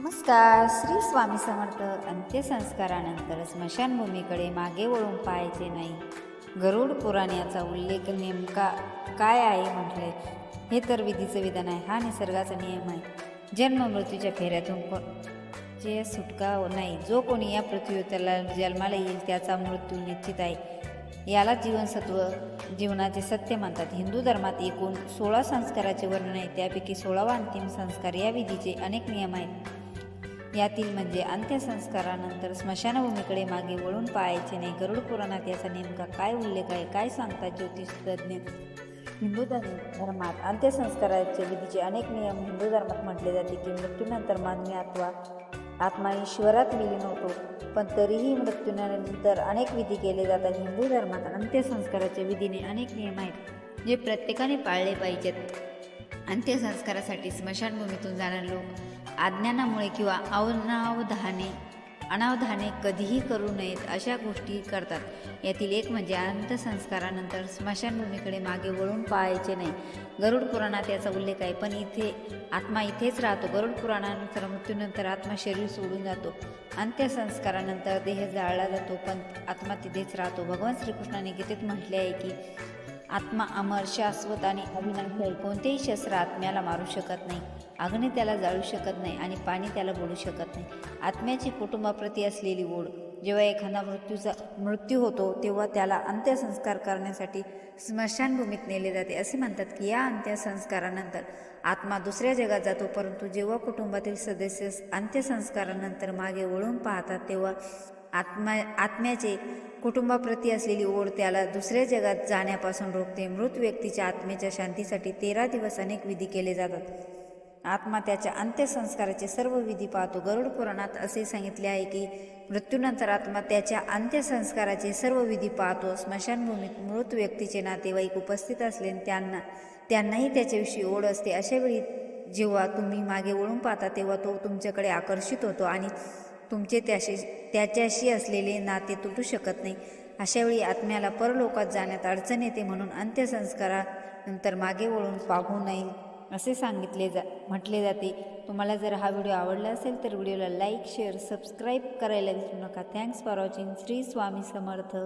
नमस्कार श्री स्वामी समर्थ. अंत्यसंस्कारानंतर स्मशानभूमीकडे मागे वळून पाहायचे नाही. गरुड पुराणाचा उल्लेख नेमका काय आहे म्हटलंय हे तर विधीचं विधान आहे. हा निसर्गाचा नियम आहे. जन्म मृत्यूच्या फेऱ्यातून जे सुटका हो- नाही जो कोणी या पृथ्वीवर त्याला जन्माला येईल त्याचा मृत्यू निश्चित आहे. याला जीवनसत्व जीवनाचे सत्य म्हणतात हिंदू धर्मात एकूण सोळा संस्काराचे वर्णन आहे. त्यापैकी सोळावा अंतिम संस्कार या विधीचे अनेक नियम आहेत. यातील म्हणजे अंत्यसंस्कारानंतर स्मशानभूमीकडे मागे वळून पाहायचे नाही. गरुड पुराणात याचा नेमका काय उल्लेख आहे? काय सांगतात ज्योतिषतज्ञ हिंदू धर्म धर्मात अंत्यसंस्काराचे विधीचे अनेक नियम हिंदू धर्मात म्हटले जाते की मृत्यूनंतर मानवी अथवा आत्मा ईश्वरात विलीन होतो. पण तरीही मृत्यूनंतर अनेक विधी केले जातात. हिंदू धर्मात अंत्यसंस्काराच्या विधीने अनेक नियम आहेत जे प्रत्येकाने पाळले पाहिजेत. अंत्यसंस्कारासाठी स्मशानभूमीतून जाणारे लोक अज्ञानामुळे किंवा अवनावधाने अनावधाने कधीही करू नयेत अशा गोष्टी करतात. यातील एक म्हणजे अंत्यसंस्कारानंतर स्मशानभूमीकडे मागे वळून पाहायचे नाही. गरुड पुराणात याचा उल्लेख आहे पण इथे आत्मा इथेच राहतो. गरुड पुराणानंतर मृत्यूनंतर आत्मा शरीर सोडून जातो. अंत्यसंस्कारानंतर देह जाळला जातो पण आत्मा तिथेच राहतो. भगवान श्रीकृष्णाने गीतेत म्हटले आहे की आत्मा अमर शाश्वत आणि अविनाशी आहे कोणतेही शस्त्र आत्म्याला मारू शकत नाही. अग्नी त्याला जाळू शकत नाही आणि पाणी त्याला बोलू शकत नाही. आत्म्याची कुटुंबाप्रती असलेली ओढ जेव्हा एखादा मृत्यूचा मृत्यू होतो तेव्हा त्याला अंत्यसंस्कार करण्यासाठी स्मशानभूमीत नेले जाते. असे म्हणतात की या अंत्यसंस्कारानंतर आत्मा दुसऱ्या जगात जातो परंतु जेव्हा कुटुंबातील सदस्य अंत्यसंस्कारानंतर मागे वळून पाहतात तेव्हा आत्मा आत्म्याचे कुटुंबाप्रती असलेली ओढ त्याला दुसऱ्या जगात जाण्यापासून रोखते. मृत व्यक्तीच्या आत्मेच्या शांतीसाठी तेरा दिवस अनेक विधी केले जातात. आत्मा त्याच्या अंत्यसंस्काराचे सर्व विधी पाहतो. गरुड पुराणात असे सांगितले आहे की मृत्यूनंतर आत्मा त्याच्या अंत्यसंस्काराचे सर्व विधी पाहतो. स्मशानभूमीत मृत व्यक्तीचे नातेवाईक उपस्थित असले त्यांना त्यांनाही त्याच्याविषयी ओढ असते. अशावेळी जेव्हा तुम्ही मागे वळून पाहता तेव्हा तो तुमच्याकडे आकर्षित होतो आणि तुमचे त्याशी त्याच्याशी असलेले नाते तुटू शकत नाही. अशावेळी आत्म्याला परलोकात जाण्यात अडचण येते म्हणून अंत्यसंस्कारानंतर मागे वळून पाहू नये असे सांगितले जा म्हटले जाते. तुम्हाला जर हा व्हिडिओ आवडला असेल तर व्हिडिओला लाईक शेअर सबस्क्राईब करायला विसरू नका. Thanks for watching Shri Swami Samarth.